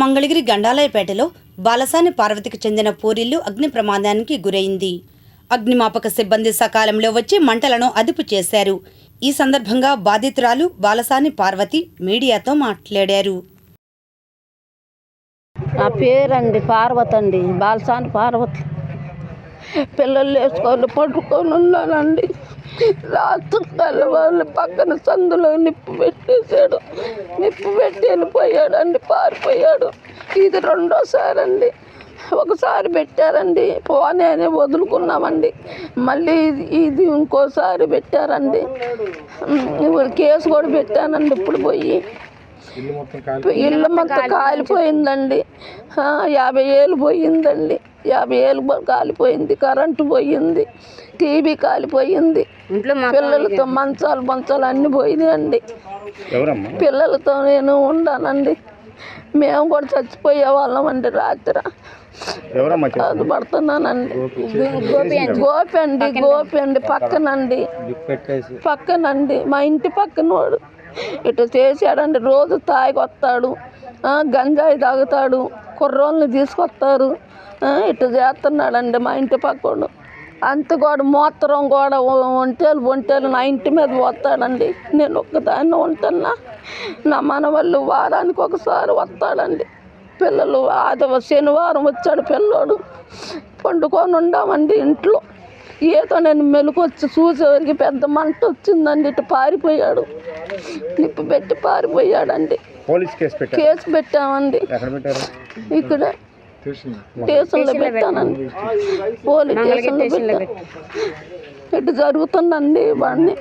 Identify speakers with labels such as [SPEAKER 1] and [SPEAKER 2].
[SPEAKER 1] మంగళగిరి గండాలయపేటలో బాలసాని పార్వతికి చెందిన పూరిల్లు అగ్ని ప్రమాదానికి గురైంది. అగ్నిమాపక సిబ్బంది సకాలంలో వచ్చి మంటలను అదుపు చేశారు. ఈ సందర్భంగా బాధితురాలు బాలసాని పార్వతి మీడియాతో మాట్లాడారు.
[SPEAKER 2] నా పేరండి పార్వతి అండి బాలసాని పార్వతి. పిల్లలు వేసుకొని పట్టుకొని ఉన్నానండి. రాత్రి తెల్లవాళ్ళు పక్కన సందులో నిప్పు పెట్టేశాడు. నిప్పు పెట్టి వెళ్ళిపోయాడండి పారిపోయాడు. ఇది రెండోసారి అండి ఒకసారి పెట్టారండి పోనీ అని వదులుకున్నామండి. మళ్ళీ ఇది ఇది ఇంకోసారి పెట్టారండి. కేసు కూడా పెట్టానండి ఇప్పుడు పోయి. ఇల్లు మొత్తం కాలిపోయిందండి. యాభై ఏళ్ళు పోయిందండి. యాభై ఏళ్ళు కాలిపోయింది కరెంటు పోయింది టీవీ కాలిపోయింది. పిల్లలతో మంచాలు మంచాలు అన్నీ పోయినాయండి.
[SPEAKER 3] ఎవరమ్మా?
[SPEAKER 2] పిల్లలతో నేను ఉన్నానండి మేము కూడా చచ్చిపోయే వాళ్ళం అండి రాత్రి. పడుతున్నానండి. గోపి అండి. గోపి అండి పక్కనండి.
[SPEAKER 3] పెట్టేసి.
[SPEAKER 2] పక్కనండి. మా ఇంటి పక్కన వాడు ఇటు చేశాడండి. రోజు తాగి వస్తాడు. గంజాయి తాగుతాడు కుర్రోళ్ళని తీసుకొస్తారు. ఇటు చేస్తున్నాడండి మా ఇంటి పక్కడు. అంత కూడా మూత్రం కూడా ఒంటేలు ఒంటేలు నా ఇంటి మీద పోతాడండి. నేను ఒక్కదాన్ని ఉంటున్నా. నా మనవాళ్ళు వారానికి ఒకసారి వస్తాడండి. పిల్లలు ఆదివ శనివారం వచ్చాడు పిల్లోడు. పండుకొని ఉండామండి ఇంట్లో. ఏదో నేను మెలుకొచ్చి చూసేవరికి పెద్ద మంట వచ్చిందండి ఇటు పారిపోయాడు. నిప్పు పెట్టి పారిపోయాడండి.
[SPEAKER 3] పోలీస్ కేసు పెట్టారు?
[SPEAKER 2] కేసు పెట్టామండి.
[SPEAKER 3] ఎక్కడ పెట్టారు?
[SPEAKER 2] ఇక్కడ స్టేషన్లో. పెట్టానండి. పోలీస్ స్టేషన్లో పెట్టాను ఇటు జరుగుతుందండి వాడిని